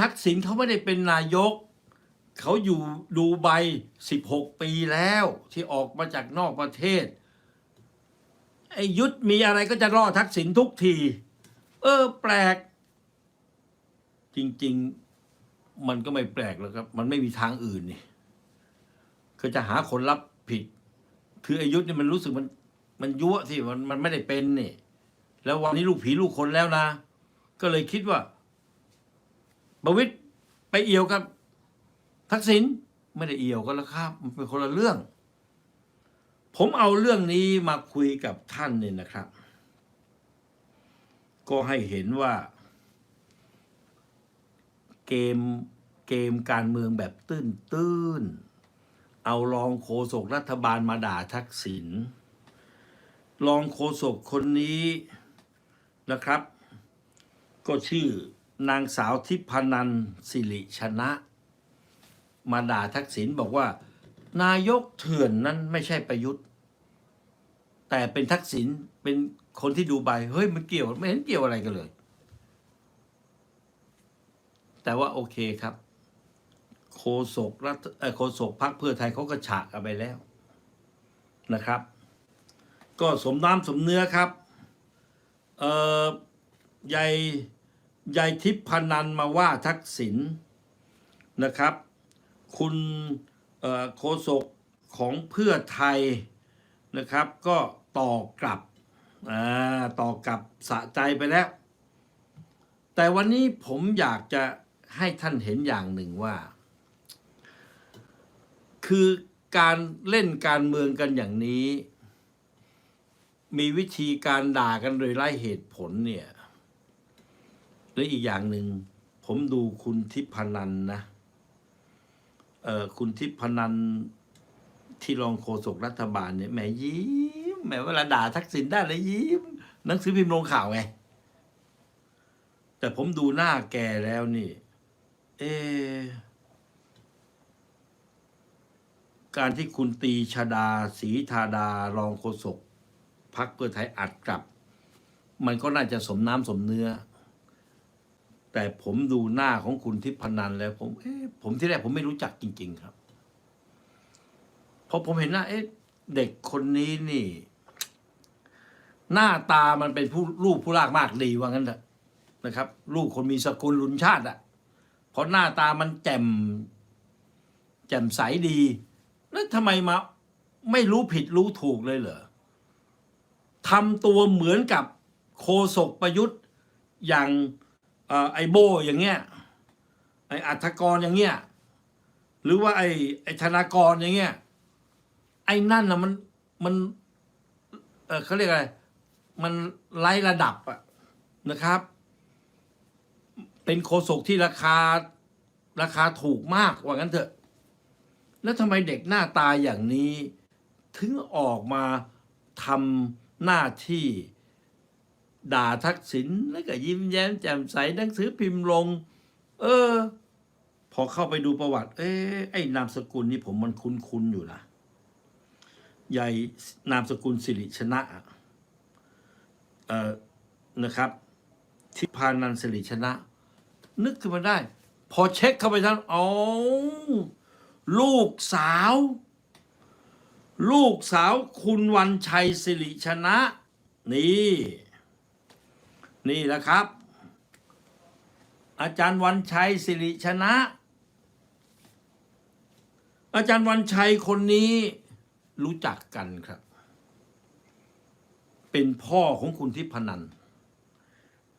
ทักษิณเขาไม่ได้เป็นนายก เขาอยู่ดูใบสิบหกปีแล้วที่ออกมาจากนอกประเทศไอ้ยุทธมีอะไรก็จะรอทักษิณทุกที เออ แปลก จริง ๆ มันก็ไม่แปลกแล้วครับ มันไม่มีทางอื่นนี่ก็จะหาคนรับผิด คือไอายุทธนี่มันรู้สึกมัน มันยั่วสิมันมันไม่ได้เป็นนี่ แล้ววันนี้ลูกผีลูกคนแล้วนะ ก็เลยคิดว่า ประวิตรไปเอี่ยวกับทักษิณไม่ได้เอี่ยวกันแล้วครับมันเป็นคนละเรื่อง ผมเอาเรื่องนี้มาคุยกับท่านเนี่ยนะครับ ก็ให้เห็นว่า เกมเกมการเมืองแบบตื้นตื้นๆเอารองโฆษกรัฐบาลมาด่าทักษิณรองโฆษกคนนี้นะครับ ก็ชื่อ นางสาวทิพนันสิริชนะ มาด่าทักษิณบอกว่า นายกเถื่อนนั้นไม่ใช่ประยุทธ์ แต่เป็นทักษิณเป็นคนที่ดูใบเฮ้ยมันเกี่ยวไม่เห็นเกี่ยวอะไรกันเลย แต่ว่าโอเคครับ โคศกรัฐโคศกพักเพื่อไทยเขาก็ฉะกันไปแล้วนะครับ ก็สมน้ำสมเนื้อครับ เอ่อยาย ยายทิพย์พนันมาว่าทักษิณนะครับ คุณโคศกของเพื่อไทยนะครับ ก็ต่อกลับต่อกลับสะใจไปแล้ว แต่วันนี้ผมอยากจะให้ท่านเห็นอย่างหนึ่งว่า คือการเล่นการเมืองกันอย่างนี้ มีวิธีการด่ากันโดยไร้เหตุผลเนี่ย และอีกอย่างหนึ่งผมดูคุณทิพนันนะเออคุณทิพนันที่รองโฆษกรัฐบาลเนี่ยแหมยิ้มแหมเวลาด่าทักษิณได้เลยยิ้มหนังสือพิมพ์ลงข่าวไง แต่ผมดูหน้าแกแล้วนี่ เอ การที่คุณตีชดาศรีธาดารองโฆษกพักเพื่อไทยอัดกลับ มันก็น่าจะสมน้ำสมเนื้อ แต่ผมดูหน้าของคุณทิพนันแล้ว ผมเอ๊ะผมที่แรกผมไม่รู้จักจริง ๆ ครับพอผมเห็นหน้าเอ๊ะเด็กคนนี้นี่ หน้าตามันเป็นผู้ลูกผู้ลากมากดีว่างั้นเถอะนะครับ ลูกคนมีสกุลลุนชาติอะเพราะหน้าตามันแจ่ม แจ่มใสดี แล้วทำไมมา ไม่รู้ผิดรู้ถูกเลยเหรอทำตัวเหมือนกับโคศกประยุทธ์อย่าง ไอโบอย่างเงี้ยไออัธกรอย่างเงี้ยหรือว่าไอไอธนากรอย่างเงี้ยไอ้นั่นนะมันมันเออเขาเรียกอะไร มันไล่ระดับอะนะครับ เป็นโคศกที่ราคาราคาถูกมากว่างั้นเถอะ แล้วทำไมเด็กหน้าตาอย่างนี้ ถึงออกมาทำหน้าที่ ด่าทักษิณแล้วก็ยิ้มแย้มแจ่มใสหนังสือพิมพ์ลง เออ พอเข้าไปดูประวัติ เอ้ไอ้นามสกุลนี่ผมมันคุ้นๆอยู่นะใหญ่นามสกุลสิริชนะเอ่อนะครับทิพานันสิริชนะ นึกขึ้นมาได้ พอเช็คเข้าไปท่านอ๋อลูกสาว ลูกสาวคุณวันชัยสิริชนะ นี่ นี่แหละครับ อาจารย์วันชัยสิริชนะ อาจารย์วันชัยคนนี้รู้จักกันครับ เป็นพ่อของคุณทิพนัน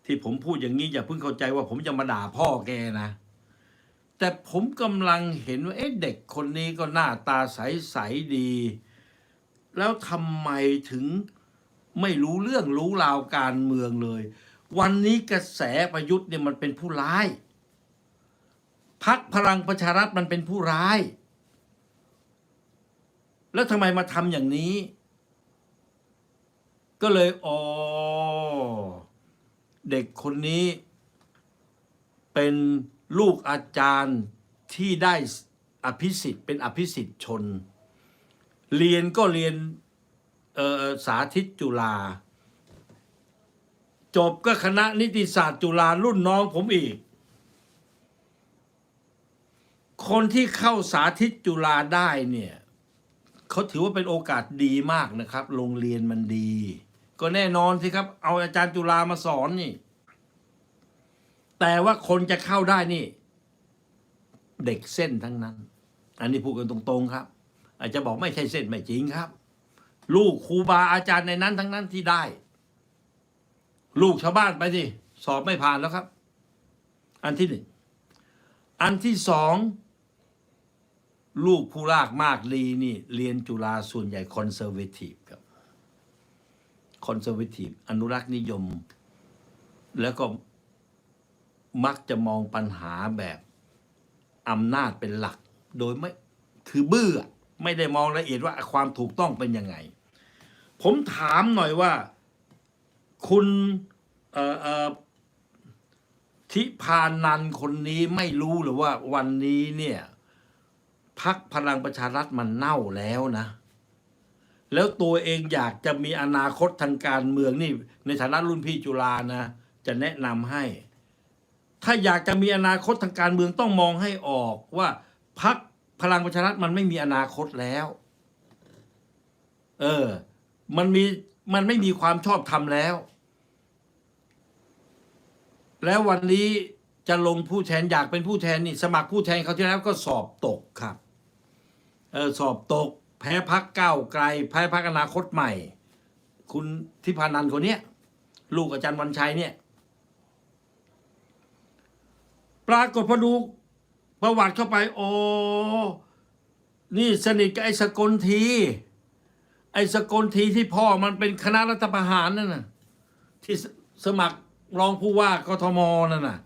ที่ผมพูดอย่างนี้อย่าเพิ่งเข้าใจว่าผมจะมาด่าพ่อแกนะ แต่ผมกำลังเห็นว่าเอ๊ะเด็กคนนี้ก็หน้าตาใสๆดี แล้วทำไมถึงไม่รู้เรื่องรู้ราวการเมืองเลย วันนี้กระแสประยุทธ์เนี่ยมันเป็นผู้ร้ายพักพลังประชารัฐมันเป็นผู้ร้าย แล้วทำไมมาทำอย่างนี้ ก็เลยอ๋อเด็กคนนี้ เป็นลูกอาจารย์ที่ได้อภิสิทธิ์เป็นอภิสิทธิ์ชน เรียนก็เรียนสาธิตจุฬา จบก็คณะนิติศาสตร์จุฬารุ่นน้องผมอีก คนที่เข้าสาธิตจุฬาได้เนี่ยเขาถือว่าเป็นโอกาสดีมากนะครับ โรงเรียนมันดี ก็แน่นอนสิครับ เอาอาจารย์จุฬามาสอนนี่ แต่ว่าคนจะเข้าได้นี่ เด็กเส้นทั้งนั้น อันนี้พูดกันตรงๆครับ อาจจะบอกไม่ใช่เส้นไม่จริงครับ ลูกครูบาอาจารย์ในนั้นทั้งนั้นที่ได้ ลูกชาวบ้านไปสิสอบไม่ผ่านแล้วครับ อันที่หนึ่งอันที่สองลูกผู้รากมากดีนี่ เรียนจุฬาส่วนใหญ่คอนเซอร์เวทีฟครับคอนเซอร์เวทีฟอนุรักษ์นิยม แล้วก็มักจะมองปัญหาแบบอำนาจเป็นหลัก โดยไม่คือเบื้อไม่ได้มองละเอียดว่าความถูกต้องเป็นยังไง ผมถามหน่อยว่า คุณทิพานันคนนี้ไม่รู้หรือว่าวันนี้เนี่ยพักพลังประชารัฐมันเน่าแล้วนะ แล้วตัวเองอยากจะมีอนาคตทางการเมืองนี่ ในฐานะรุ่นพี่จุฬานะ จะแนะนำให้ ถ้าอยากจะมีอนาคตทางการเมืองต้องมองให้ออกว่าพักพลังประชารัฐมันไม่มีอนาคตแล้ว เออ มันมี มันไม่มีความชอบธรรมแล้ว แล้ววันนี้จะลงผู้แทนอยากเป็นผู้แทนนี่ สมัครผู้แทนเขาที่แล้วก็สอบตกครับเออสอบตก แพ้พักเก้าไกลแพ้พักอนาคตใหม่ คุณทิพานันคนเนี้ยลูกอาจารย์วันชัยเนี่ย ปรากฏพอดูประวัติเข้าไป โอ้ นี่สนิทกับไอ้สกลที สกลทีที่พ่อมันเป็นคณะรัฐประหารนั่นน่ะ ที่สมัครรองผู้ว่ากทมนั่นน่ะ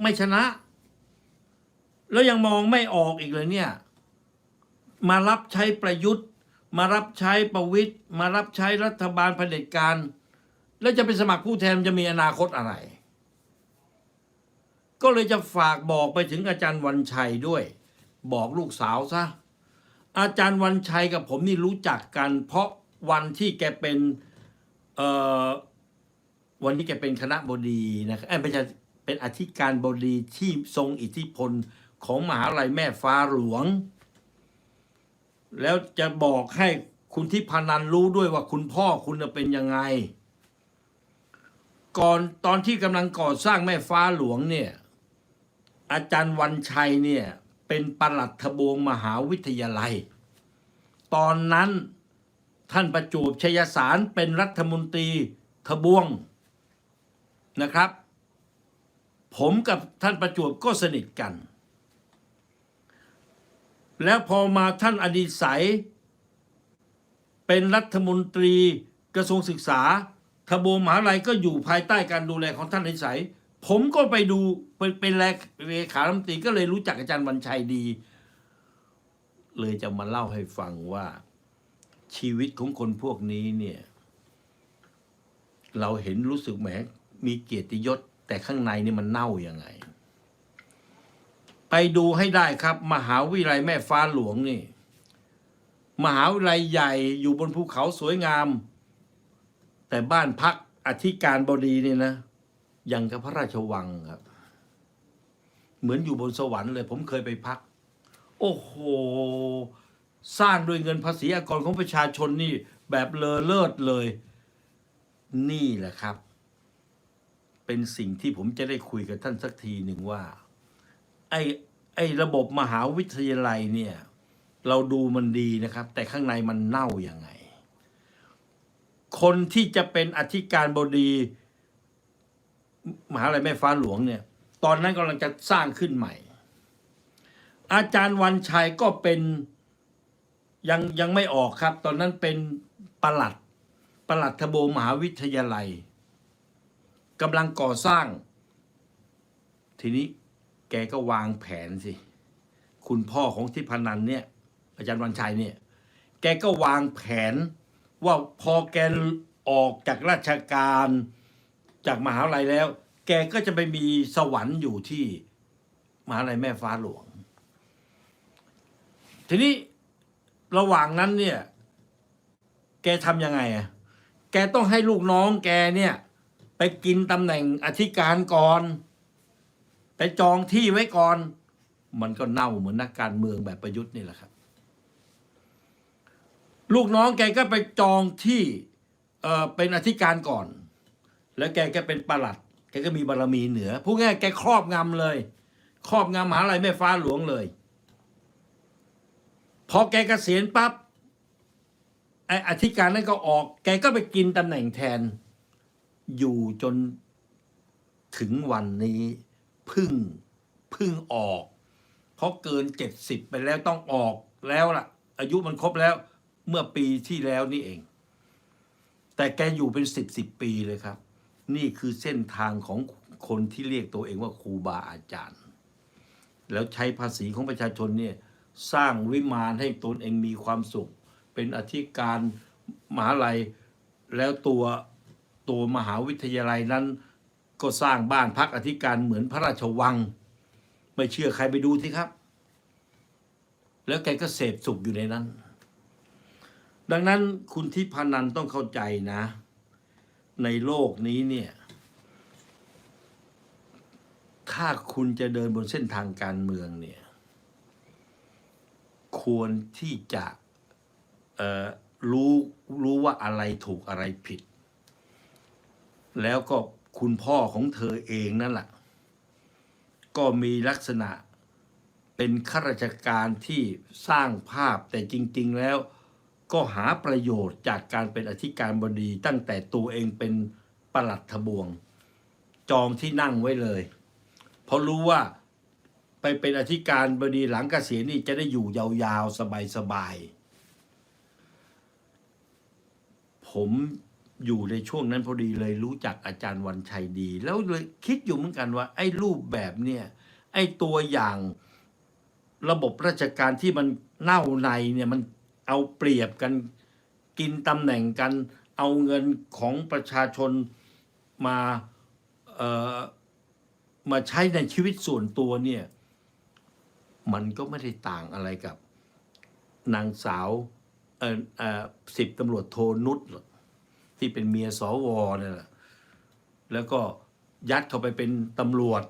ไม่ชนะ แล้วยังมองไม่ออกอีกเลยเนี่ย มารับใช้ประยุทธ์ มารับใช้ประวิตย์มารับใช้รัฐบาลเผด็จการ แล้วจะไปสมัครผู้แทนจะมีอนาคตอะไร ก็เลยจะฝากบอกไปถึงอาจารย์วันชัยด้วย บอกลูกสาวซะ อาจารย์วันชัยกับผมนี่รู้จักกัน เพราะวันที่แกเป็นเอ่อวันที่แกเป็นคณะบดีนะครับเอ้ยไม่ใช่เป็นอธิการบดีที่ทรงอิทธิพลของมหาลัยแม่ฟ้าหลวง แล้วจะบอกให้คุณทิพานันรู้ด้วยว่าคุณพ่อคุณน่ะเป็นยังไง ก่อนตอนที่กำลังก่อสร้างแม่ฟ้าหลวงเนี่ย อาจารย์วันชัยเนี่ย เป็นปลัดทบวงมหาวิทยาลัย ตอนนั้นท่านประจวบชยสารเป็นรัฐมนตรีทบวงนะครับ ผมกับท่านประจวบก็สนิทกัน แล้วพอมาท่านอดีศัย เป็นรัฐมนตรีกระทรวงศึกษาทบวงมหาลัยก็อยู่ภายใต้การดูแลของท่านอดิศัย ผมก็ไปดูเป็นเลขารัฐมตีก็เลยรู้จักอาจารย์วันชัยดี เลยจะมาเล่าให้ฟังว่า ชีวิตของคนพวกนี้เนี่ย เราเห็นรู้สึกแหมมีเกียรติยศ แต่ข้างในนี่มันเน่ายัางไง ไปดูให้ได้ครับ มหาวิทยาลัยแม่ฟ้าหลวงนี่ มหาวิทยาลัยใหญ่อยู่บนภูเขาสวยงาม แต่บ้านพักอธิการบดีนี่นะ อยังกับพระราชวังครับ เหมือนอยู่บนสวรรค์เลย ผมเคยไปพัก โอ้โห สร้างด้วยเงินภาษีอากรของประชาชนนี่ แบบเลอเลิศเลย นี่แหละครับ เป็นสิ่งที่ผมจะได้คุยกับท่านสักทีหนึ่งว่า ไอ้ไอ้ระบบมหาวิทยาลัยเนี่ย เราดูมันดีนะครับ แต่ข้างในมันเน่าอย่างไง คนที่จะเป็นอธิการบดี มหาลัยแม่ฟ้าหลวงเนี่ย ตอนนั้นกำลังจะสร้างขึ้นใหม่ อาจารย์วันชัยก็เป็นยังยังไม่ออกครับ ตอนนั้นเป็นประหลัดประหลัดทบมหาวิทยาลัยกำลังก่อสร้าง ทีนี้แกก็วางแผนสิ คุณพ่อของทิพนันเนี่ย อาจารย์วันชัยเนี่ย แกก็วางแผนว่าพอแกออกจากราชการ จากมหาลัยแล้ว แกก็จะไปมีสวรรค์อยู่ที่มหาลัยแม่ฟ้าหลวง ทีนี้ระหว่างนั้นเนี่ย แกทำยังไงอะแกต้องให้ลูกน้องแกเนี่ย ไปกินตำแหน่งอธิการก่อน ไปจองที่ไว้ก่อน มันก็เน่าเหมือนนักการเมืองแบบประยุทธ์นี่แหละครับ ลูกน้องแกก็ไปจองที่เออเป็นอธิการก่อน แล้วแกก็เป็นประหลัด แกก็มีบารมีเหนือพูดง่ายแกครอบงำเลย ครอบงำมหาลัยแม่ฟ้าหลวงเลย พอแกเกษียณปั๊บไออธิการนั้นก็ออก แกก็ไปกินตำแหน่งแทน อยู่จนถึงวันนี้พึ่งพึ่งออก เพราะเกินเจ็ดสิบไปแล้วต้องออกแล้วล่ะ อายุมันครบแล้วเมื่อปีที่แล้วนี่เอง แต่แกอยู่เป็นสิบสิบปีเลยครับ นี่คือเส้นทางของคนที่เรียกตัวเองว่าครูบาอาจารย์ แล้วใช้ภาษีของประชาชนเนี่ยสร้างวิมานให้ตนเองมีความสุข เป็นอธิการมหาลัยแล้วตัวตัวมหาวิทยาลัยนั้น ก็สร้างบ้านพักอธิการเหมือนพระราชวัง ไม่เชื่อใครไปดูสิครับ แล้วแกก็เสพสุขอยู่ในนั้น ดังนั้นคุณทิพานันต้องเข้าใจนะ ในโลกนี้เนี่ย ถ้าคุณจะเดินบนเส้นทางการเมืองเนี่ย ควรที่จะรู้รู้ว่าอะไรถูกอะไรผิด แล้วก็คุณพ่อของเธอเองนั่นแหละก็มีลักษณะเป็นข้าราชการที่สร้างภาพแต่จริง ๆ แล้ว ก็หาประโยชน์จากการเป็นอธิการบดี ตั้งแต่ตัวเองเป็นประหลัดทบวง จองที่นั่งไว้เลย เพราะรู้ว่าไปเป็นอธิการบดีหลังเกษียณนี่จะได้อยู่ยาวๆ สบายๆ ผมอยู่ในช่วงนั้นพอดีเลยรู้จักอาจารย์วันชัยดี แล้วเลยคิดอยู่เหมือนกันว่า ไอ้รูปแบบเนี่ย ไอ้ตัวอย่างระบบราชการที่มันเน่าในเนี่ยมัน เอาเปรียบกันกินตำแหน่งกัน เอาเงินของประชาชนมาเอ่อมาใช้ในชีวิตส่วนตัวเนี่ย มันก็ไม่ได้ต่างอะไรกับนางสาวเอ่อเอ่อสิบตำรวจโทนุชที่เป็นเมียสวเนี่ยแหละแล้วก็ยัดเข้าไปเป็นตำรวจ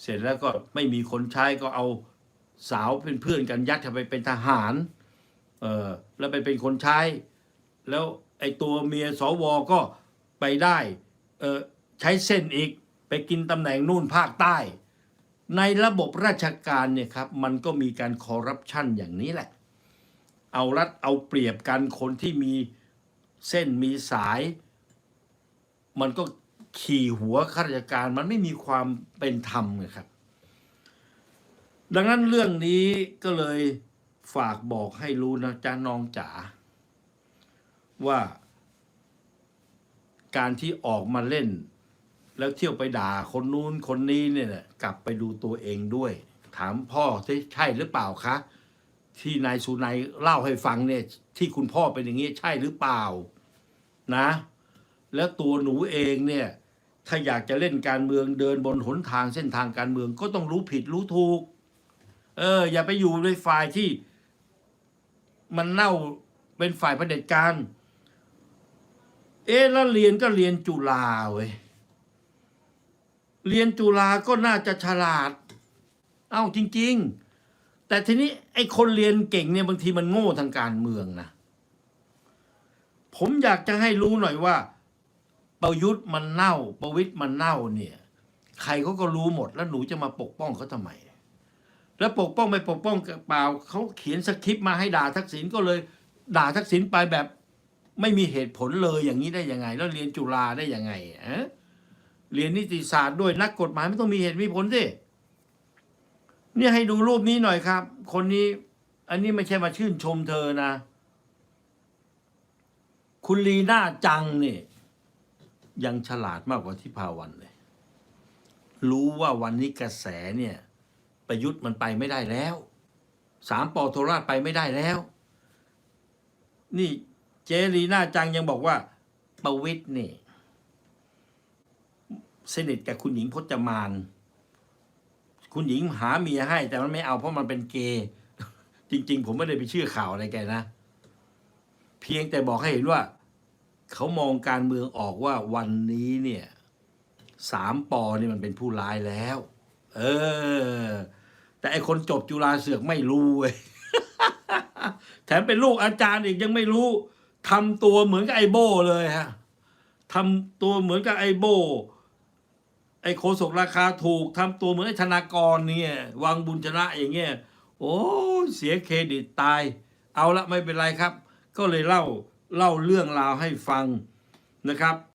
เสร็จแล้วก็ไม่มีคนใช้ก็เอาสาวเป็นเพื่อนกันยัดเข้าไปเป็นทหาร เออแล้วไปเป็นคนใช้ แล้วไอ้ตัวเมียสวก็ไปได้เออใช้เส้นอีกไปกินตำแหน่งนู่นภาคใต้ ในระบบราชการเนี่ยครับมันก็มีการคอร์รัปชันอย่างนี้แหละ เอารัดเอาเปรียบกันคนที่มีเส้นมีสาย มันก็ขี่หัวข้าราชการมันไม่มีความเป็นธรรมนะครับ ดังนั้นเรื่องนี้ก็เลย ฝากบอกให้รู้นะจ๊ะน้องจ๋าว่า การที่ออกมาเล่น แล้วเที่ยวไปด่าคนนู้นคนนี้เนี่ยกลับไปดูตัวเองด้วย ถามพ่อใช่หรือเปล่าคะ ที่นายสุนัยเล่าให้ฟังเนี่ย ที่คุณพ่อเป็นอย่างนี้ใช่หรือเปล่า นะ แล้วตัวหนูเองเนี่ย ถ้าอยากจะเล่นการเมืองเดินบนหนทางเส้นทางการเมืองก็ต้องรู้ผิดรู้ถูกเอออย่าไปอยู่ในฝ่ายที่ มันเน่าเป็นฝ่ายประเผด็จการ เอ๊ะแล้วเรียนก็เรียนจุฬาเว้ยเรียนจุฬาก็น่าจะฉลาด เอ้าจริง ๆ แต่ทีนี้ไอ้คนเรียนเก่งเนี่ยบางทีมันโง่ทางการเมืองนะ ผมอยากจะให้รู้หน่อยว่า ประยุทธ์มันเน่า ประวิตรมันเน่าเนี่ย ใครเขาก็รู้หมดแล้วหนูจะมาปกป้องเขาทำไม แล้วปกป้องไม่ปกป้องเปล่าเขาเขียนสคริปต์มาให้ด่าทักษิณก็เลยด่าทักษิณไปแบบ ไม่มีเหตุผลเลยอย่างนี้ได้ยังไง แล้วเรียนจุฬาได้ยังไงอะเรียนนิติศาสตร์ด้วยนักกฎหมายไม่ต้องมีเหตุมีผลสิเนี่ยให้ดูรูปนี้หน่อยครับ คนนี้ อันนี้ไม่ใช่มาชื่นชมเธอนะ คุณลีน่าจังเนี่ยยังฉลาดมากกว่าที่พาวันเลย รู้ว่าวันนี้กระแสเนี่ย ประยุทธ์มันไปไม่ได้แล้วสามปอโทราชไปไม่ได้แล้ว นี่เจลีน่าจังยังบอกว่า ประวิตรนี่สนิทกับคุณหญิงพจมาน คุณหญิงหาเมียให้ แต่มันไม่เอาเพราะมันเป็นเกย์จริง ๆ ผมไม่ได้ไปเชื่อข่าวอะไรแกนะ เพียงแต่บอกให้เห็นว่า เขามองการเมืองออกว่าวันนี้เนี่ยสามปอนี่มันเป็นผู้ร้ายแล้ว เออ แต่ไอคนจบจุฬาเสือกไม่รู้เว้ยแถมเป็นลูกอาจารย์อีกยังไม่รู้ทำตัวเหมือนกับไอโบเลยฮะทำตัวเหมือนกับไอโบ ไอโคศกราคาถูกทำตัวเหมือนไอธนากรเนี่ย วังบุญชนะอย่างเงี้ยโอ้เสียเครดิตตาย เอาละไม่เป็นไรครับ ก็เลยเล่าเล่าเรื่องราวให้ฟังนะครับ